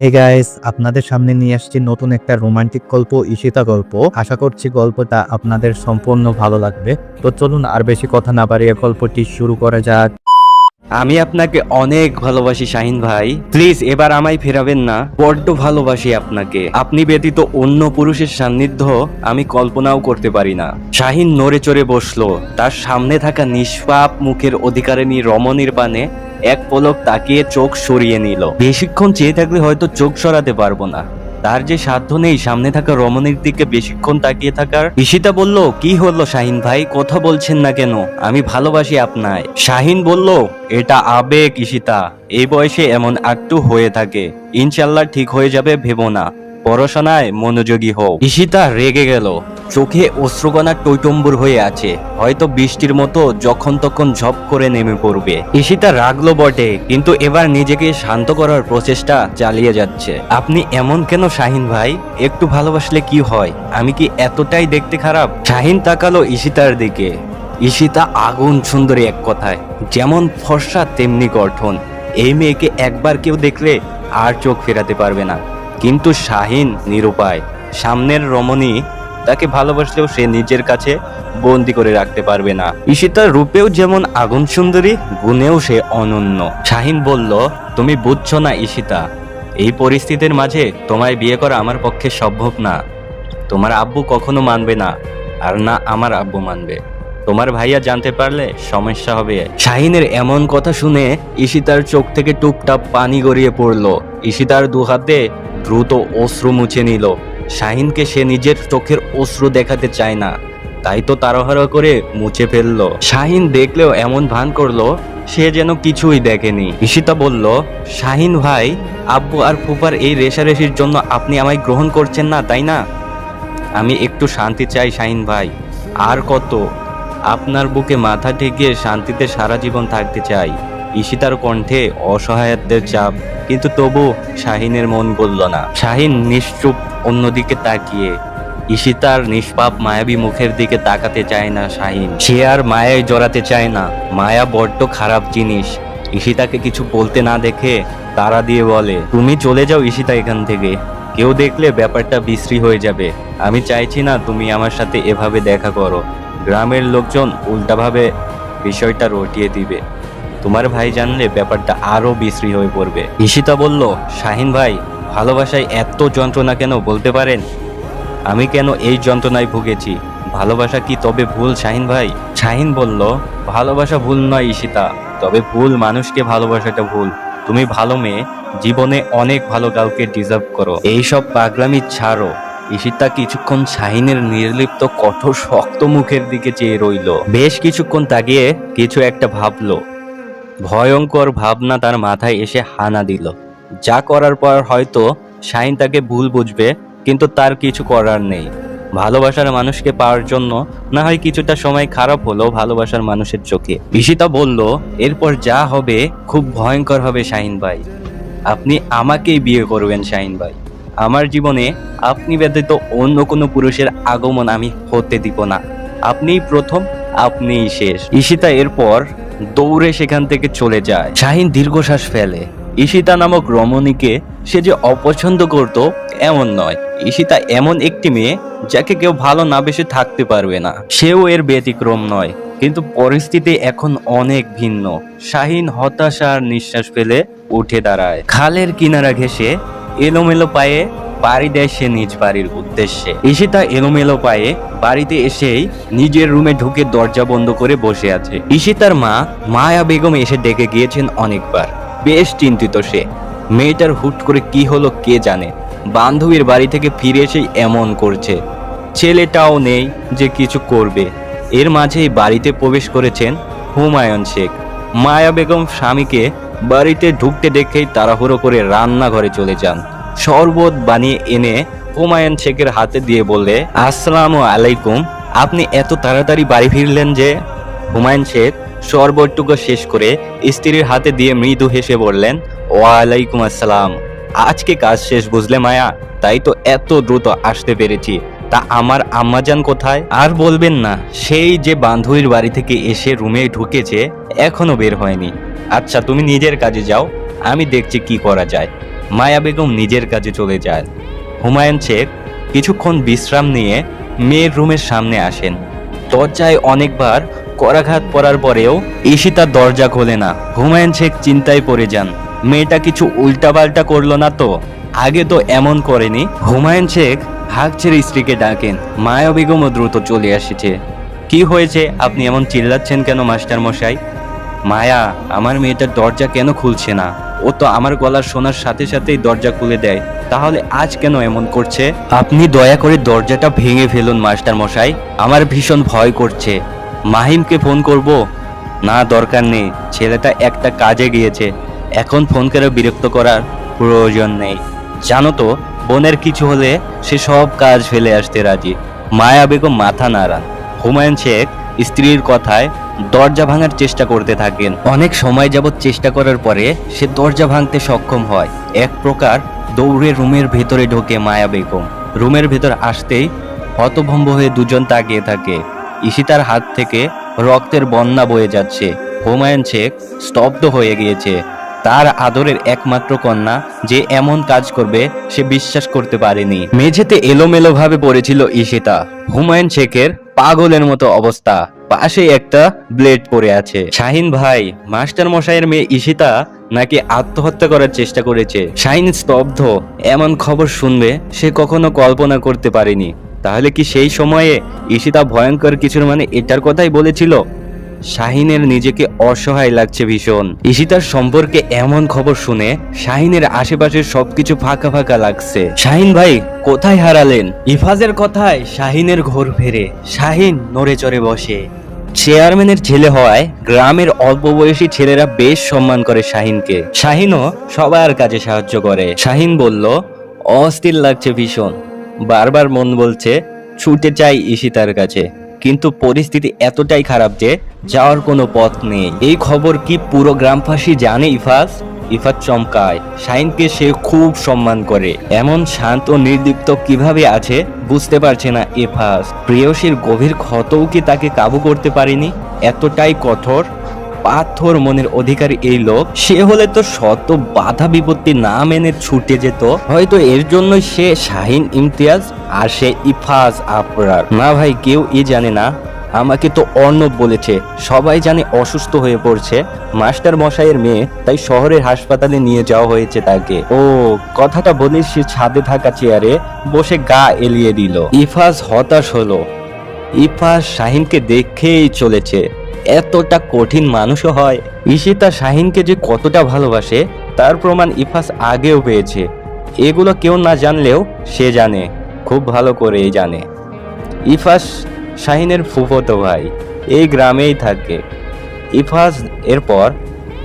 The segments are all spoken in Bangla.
হে গাইস আপনাদের সামনে নিয়ে আসছি নতুন একটা রোমান্টিক গল্প, ঈশিতা গল্প। আশা করছি গল্পটা আপনাদের সম্পূর্ণ ভালো লাগবে। তো চলুন আর বেশি কথা না বাড়িয়ে গল্পটি শুরু করা যাক। আমি আপনাকে অনেক ভালোবাসি শাহিন ভাই। প্লিজ এবার আমায় ফেরাবেন না। বড্ড ভালোবাসি আপনাকে। আপনি ব্যতীত অন্য পুরুষের সান্নিধ্য আমি কল্পনাও করতে পারি না। শাহিন নড়ে চড়ে বসল। তার সামনে থাকা নিষ্পাপ মুখের অধিকারিণী রমণীর পানে এক পলক তাকিয়ে চোখ সরিয়ে নিল। বেশিক্ষণ চেয়ে থাকলে হয়তো চোখ সরাতে পারব না। তার যে সাধ্য নেই সামনে থাকা রমণীর দিকে বেশিক্ষণ তাকিয়ে থাকার। ঈশিতা বলল, কি হলো শাহিন ভাই? কথা বলছেন না কেন? আমি ভালোবাসি আপনায়। শাহিন বলল, এটা আবেগ ঈশিতা। এই বয়সে এমন একটু হয়ে থাকে। ইনশাল্লাহ ঠিক হয়ে যাবে, ভেবো না। পড়াশোনায় মনোযোগী হও। ঈশিতা রেগে গেল। চোখে অশ্রুকণা টৈটম্বুর হয়ে আছে। হয়তো বৃষ্টির মতো যখন তখন ঝপ করে নেমে পড়বে। ঈশিতা রাগলো বটে, কিন্তু এবার নিজেকে শান্ত করার প্রচেষ্টা চালিয়ে যাচ্ছে। আপনি এমন কেন শাহিন ভাই? একটু ভালোবাসলে কি হয়? আমি কি এতটাই দেখতে খারাপ? শাহিন তাকালো ঈশিতার দিকে। ঈশিতা আগুন সুন্দরী এক কথায়, যেমন ফর্সা তেমনি গঠন। এই মেয়েকে একবার কেউ দেখলে আর চোখ ফেরাতে পারবে না। কিন্তু শাহিন নিরুপায়। সামনের রমণী তাকে ভালোবাসলেও সে নিজের কাছে বন্দি করে রাখতে পারবে না। ঈশিতার রূপেও যেমন আগুন সুন্দরী, গুণেও সে অনন্য। শাহিন বলল, তুমি বুঝছ না ঈশিতা, এই পরিস্থিতির মাঝে তোমায় বিয়ে করা আমার পক্ষে সম্ভব না। তোমার আব্বু কখনো মানবে না, আর না আমার আব্বু মানবে। তোমার ভাইয়া জানতে পারলে সমস্যা হবে। শাহিনের এমন কথা শুনে ঈশিতার চোখ থেকে টুপটাপ পানি গড়িয়ে পড়ল। ঈশিতার দু হাতে দ্রুত অশ্রু মুছে নিল। শাহিনকে সে নিজের চোখের অশ্রু দেখাতে চায় না। তাই তো তাড়াহুড়ো করে মুছে ফেলল। শাহিন দেখলেও এমন ভান করল, সে যেন কিছুই দেখেনি। ঈশিতা বলল, শাহিন ভাই, আব্বু আর ফুপার এই রেশারেশির জন্য আপনি আমায় গ্রহণ করছেন না, তাই না? আমি একটু শান্তি চাই, শাহিন ভাই। আর কত? আপনার বুকে মাথা ঠেকিয়ে শান্তিতে সারা জীবন থাকতে চাই। ঈশিতার কণ্ঠে অসহায়ত্বের চাপ, কিন্তু তবু শাহিনের মন গলল না। শাহিন নিশ্চুপ অন্যদিকে তাকিয়ে, ঈশিতার নিষ্পাপ মায়াবী মুখের দিকে তাকাতে চায় না শাহিন। সে আর মায়ায় জড়াতে চায় না, মায়া বড্ড খারাপ জিনিস। ঈশিতাকে কিছু বলতে না দেখে তারা দিয়ে বলে, তুমি চলে যাও ঈশিতা এখান থেকে। কেউ দেখলে ব্যাপারটা বিশ্রী হয়ে যাবে। আমি চাইছি না তুমি আমার সাথে এভাবে দেখা করো। গ্রামের লোকজন উল্টাভাবে বিষয়টা রটিয়ে দিবে। তোমার ভাই জানলে ব্যাপারটা আরও বিশ্রী হয়ে পড়বে। ঈশিতা বলল, শাহিন ভাই, ভালোবাসায় এত যন্ত্রণা কেন বলতে পারেন? আমি কেন এই যন্ত্রণায় ভুগেছি? ভালোবাসা কি তবে ভুল, শাহিন ভাই? শাহিন বলল, ভালোবাসা ভুল নয় ঈশিতা, তবে ভুল মানুষকে ভালোবাসাটা ভুল। তুমি ভালো মেয়ে, জীবনে অনেক ভালো কাউকে ডিজার্ভ করো। এইসব পাগলামি ছাড়ো। ঈশিতা কিছুক্ষণ শাহিনের নির্লিপ্ত, কঠোর, শক্ত মুখের দিকে চেয়ে রইল। বেশ কিছুক্ষণ তাকিয়ে কিছু একটা ভাবলো। ভয়ঙ্কর ভাবনা তার মাথায় এসে হানা দিল। যা করার পর হয়তো শাহিন তাকে ভুল বুঝবে, কিন্তু তার কিছু করার নেই। ভালোবাসার মানুষকে পাওয়ার জন্য না হয় কিছুটা সময় খারাপ হলো ভালোবাসার মানুষের চোখে। ঈশিতা বলল, এরপর যা হবে খুব ভয়ঙ্কর হবে শাহিন ভাই। আপনি আমাকেই বিয়ে করবেন শাহিন ভাই। আমার জীবনে আপনি ব্যতীত অন্য কোনো পুরুষের আগমন আমি হতে দিব না। আপনিই প্রথম আপনিই শেষ। ঈশিতা এরপর দৌড়ে সেখান থেকে চলে যায়। শাহিন দীর্ঘশ্বাস ফেলে। ঈশিতা নামক রমণীকে সে যে অপছন্দ করত এমন নয়। ঈশিতা এমন একটি মেয়ে যাকে কেউ ভালো না বেশি থাকতে পারবে না। সেও এর ব্যতিক্রম নয়, কিন্তু পরিস্থিতি এখন অনেক ভিন্ন। শাহিন হতাশার নিঃশ্বাস ফেলে উঠে দাঁড়ায়। খালের কিনারা ঘেসে এলোমেলো পায়ে বাড়ি দেয় সে নিজ বাড়ির উদ্দেশ্যে। ঈশিতা এলোমেলো পায়ে বাড়িতে এসেই নিজের রুমে ঢুকে দরজা বন্ধ করে বসে আছে। ঈশিতার মা, মায়া বেগম এসে ডেকে গিয়েছেন অনেকবার। বেশ চিন্তিত সে। মেয়েটার হুট করে কি হলো কে জানে। বান্ধবীর বাড়ি থেকে ফিরে এসেই এমন করছে। ছেলেটাও নেই যে কিছু করবে। এর মাঝেই বাড়িতে প্রবেশ করেছেন হুমায়ুন শেখ। মায়া বেগম স্বামীকে বাড়িতে ঢুকতে দেখেই তাড়াহুড়ো করে রান্নাঘরে চলে যান। শরবত বানিয়ে এনে হুমায়ুন শেখের হাতে দিয়ে বললে, আসসালামু আলাইকুম, আপনি এত তাড়াতাড়ি বাড়ি ফিরলেন যে? হুমায়ুন শেখ শরবতটুকু শেষ করে স্ত্রীর হাতে দিয়ে মৃদু হেসে বললেন, ওয়ালাইকুম আসসালাম, আজকে কাজ শেষ বুঝলে মায়া? তাই তো এত দ্রুত আসতে পেরেছি। তা আমার আম্মাজান কোথায়? আর বলবেন না, সেই যে বান্ধবীর বাড়ি থেকে এসে রুমে ঢুকেছে, এখনও বের হয়নি। আচ্ছা তুমি নিজের কাজে যাও, আমি দেখছি কি করা যায়। মায়া বেগম নিজের কাজে চলে যায়। হুমায়ুন শেখ কিছুক্ষণ বিশ্রাম নিয়ে মেয়ের রুমের সামনে আসেন। দরজায় অনেকবার করাঘাত পড়ার পরেও ঈশিতা দরজা খোলে না। হুমায়ুন শেখ চিন্তায় পড়ে যান, মেয়েটা কিছু উল্টাপাল্টা করল না তো? আগে তো এমন করেনি। হুমায়ুন শেখ হাঁক ছেড়ে স্ত্রীকে ডাকেন, মায়া বেগমও দ্রুত চলে এসেছে কি হয়েছে? আপনি এমন চিল্লাচ্ছেন কেন মাস্টার মশাই মায়া, আমার মেয়েটার দরজা কেন খুলছে না? ও তো আমার গলা শোনার সাথে সাথেই দরজা খুলে দেয়। তাহলে আজ কেন এমন করছে? আপনি দয়া করে দরজাটা ভেঙে ফেলুন, মাস্টার মশাই। আমার ভীষণ ভয় করছে। মাহিমকে ফোন করব? না, দরকার নেই। ছেলেটা একটা কাজে গিয়েছে। এখন ফোন করে বিরক্ত করার প্রয়োজন নেই। জানো তো, বোনের কিছু হলে সে সব কাজ ফেলে আসতে রাজি। মায়া বেগম মাথা নাড়া হুমায়ুন শেখ স্ত্রীর কথায় দরজা ভাঙার চেষ্টা করতে থাকেন। অনেক সময় যাবৎ চেষ্টা করার পরে সে দরজা ভাঙতে সক্ষম হয়। এক প্রকার দৌড়ে রুমের ভেতরে ঢোকে মায়া বেগম। রুমের ভেতর আসতেই হতভম্ব হয়ে দুজন তাকিয়ে থাকে। ইশিতার হাত থেকে রক্তের বন্যা বয়ে যাচ্ছে। হুমায়ুন শেখ স্তব্ধ হয়ে গিয়েছে। তার আদরের একমাত্র কন্যা যে এমন কাজ করবে, সে বিশ্বাস করতে পারেনি। মেঝেতে এলোমেলো ভাবে পড়েছিল ঈশিতা। হুমায়ুন শেখের পাগলের মতো অবস্থা। পাশে একটা ব্লেড পড়ে আছে। শাহিন ভাই, মাস্টার মশাইয়ের মেয়ে ঈশিতা নাকি আত্মহত্যা করার চেষ্টা করেছে। শাহিন স্তব্ধ। এমন খবর শুনবে সে কখনো কল্পনা করতে পারেনি। তাহলে কি সেই সময়ে ঈশিতা ভয়ঙ্কর কিছুর মানে এটার কথাই বলেছিল? শাহিনের নিজেকে অসহায় লাগছে ভীষণ। ঈশিতার সম্পর্কে এমন খবর শুনে শাহিনের আশেপাশের সবকিছু ফাঁকা ফাঁকা লাগছে। শাহিন ভাই কোথায় হারালেন? ইফাজের কথায় শাহিনের ঘোর ফেরে। শাহিন নড়ে চড়ে বসে। চেয়ারম্যানের ছেলে হওয়ায় গ্রামের অল্প বয়সী ছেলেরা বেশ সম্মান করে শাহিনকে। শাহিনও সবার কাজে সাহায্য করে। শাহিন বলল অস্থির লাগছে ভীষণ। বারবার মন বলছে ছুটে চাই ঈশিতার কাছে। কিন্তু পরিস্থিতি এতটাই খারাপ যে যাওয়ার কোনো পথ নেই। এই খবর কি পুরো গ্রামবাসী জানে, ইফাজ? ইফাত চমকায়। শাহিনকে সে খুব সম্মান করে। এমন শান্ত ও নির্দিপ্ত কীভাবে আছে, বুঝতে পারছে না ইফাজ। প্রেয়সীর গভীর ক্ষতও কি তাকে কাবু করতে পারেনি? এতটাই কঠোর। পাথর মনের অধিকারী এই লোক। সে হলে তো শত বাধা বিপত্তি না মেনে ছুটে যেত। হয়তো এর জন্য সে শাহিন ইমতিয়াজ আর সে ইফাজ আবরার। না ভাই, কেউ ই জানে না। আমাকে তো অর্ণব বলেছে, সবাই জানে অসুস্থ হয়ে পড়ছে। মাস্টার মশাইয়ের মেয়ে, তাই শহরের হাসপাতালে নিয়ে যাওয়া হয়েছে তাকে। ও, কথাটা বলে সে ছাদে থাকা চেয়ারে বসে গা এলিয়ে দিল। ইফাজ হতাশ হলো। ইফাজ শাহিনকে দেখেই চলেছে। এতটা কঠিন মানুষও হয়। ঈশিতা শাহিনকে যে কতটা ভালোবাসে, তার প্রমাণ ইফাস আগেও পেয়েছে। এগুলো কেউ না জানলেও সে জানে, খুব ভালো করেই জানে। ইফাস শাহিনের ফুফতো ভাই, এই গ্রামেই থাকে। ইফাস এরপর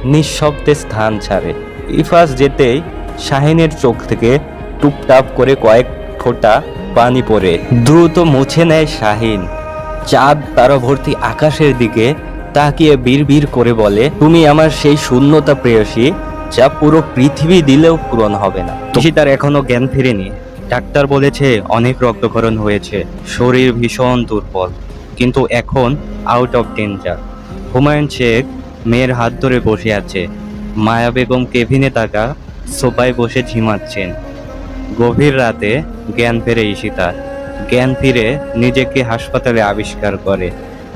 নিঃশব্দে স্থান ছাড়ে। ইফাস যেতেই শাহিনের চোখ থেকে টুপটাপ করে কয়েক ফোঁটা পানি পড়ে। দ্রুত মুছে নেয় শাহিন। চাঁদ তারা ভর্তি আকাশের দিকে তাকিয়ে বিড়বিড় করে বলে তুমি আমার সেই শূন্যতা প্রেয়সী যা পুরো পৃথিবী দিলেও পূরণ হবে না। তুষি তার এখনও জ্ঞান ফিরেনি। ডাক্তার বলেছে অনেক রক্তক্ষরণ হয়েছে শরীর ভীষণ দুর্বল কিন্তু এখন out of danger Humayun Sheikh মেয়ের হাত ধরে বসে আছে। মায়া বেগম কেভিনে তাকা সোফায় বসে ঝিমাচ্ছেন। গভীর রাতে জ্ঞান ফেরে ঈশিতার। জ্ঞান ফিরে নিজেকে হাসপাতালে আবিষ্কার করে।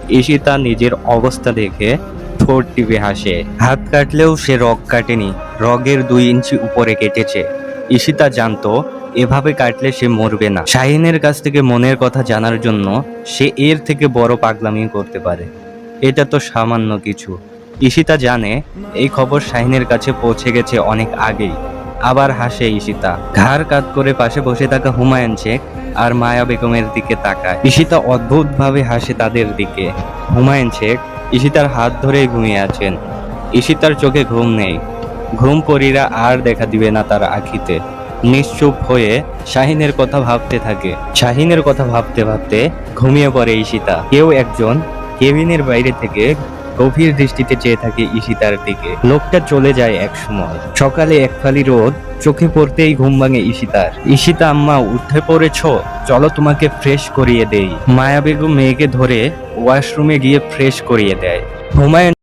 ঈশিতা নিজের অবস্থা দেখে ঠোঁট টিপে হাসে। হাত কাটলেও সে রগ কাটেনি, রগের দুই ইঞ্চি উপরে কেটেছে। ঈশিতা জানতো, এভাবে কাটলে সে মরবে না। শাহিনের কাছ থেকে মনের কথা জানার জন্য সে এর থেকে বড় পাগলামি করতে পারে। এটা তো সামান্য কিছু। ঈশিতা জানে, এই খবর শাহিনের কাছে পৌঁছে গেছে অনেক আগেই। আবার হাসে ঈশিতা ঘাড় কাত করে পাশে বসে থাকা হুমায়ুন শেখ আর মায়া বেগমের দিকে তাকায়। ঈশিতা অদ্ভুতভাবে হাসে তাদের দিকে। হুমায়ুন শেখ, ঈশিতার হাত ধরেই ঘুমিয়ে আছেন। ঈশিতার চোখে ঘুম নেই। ঘুম পরীরা আর দেখা দিবে না তার আখিতে। নিশ্চুপ হয়ে শাহিনের কথা ভাবতে থাকে। শাহিনের কথা ভাবতে ভাবতে ঘুমিয়ে পড়ে ঈশিতা। কেউ একজন কেবিনের বাইরে থেকে গভীর দৃষ্টিতে চেয়ে থাকে ঈশিতার দিকে। লোকটা চলে যায় এক সময়। সকালে এক ফালি রোদ, চোখে পড়তেই ঘুম ভাঙে ঈশিতার। ঈশিতা, আম্মা, উঠে পড়েছ? চলো তোমাকে ফ্রেশ করিয়ে দেই। মায়া বেগম মেয়েকে ধরে ওয়াশরুমে গিয়ে ফ্রেশ করিয়ে দেয়। হুমায়ুন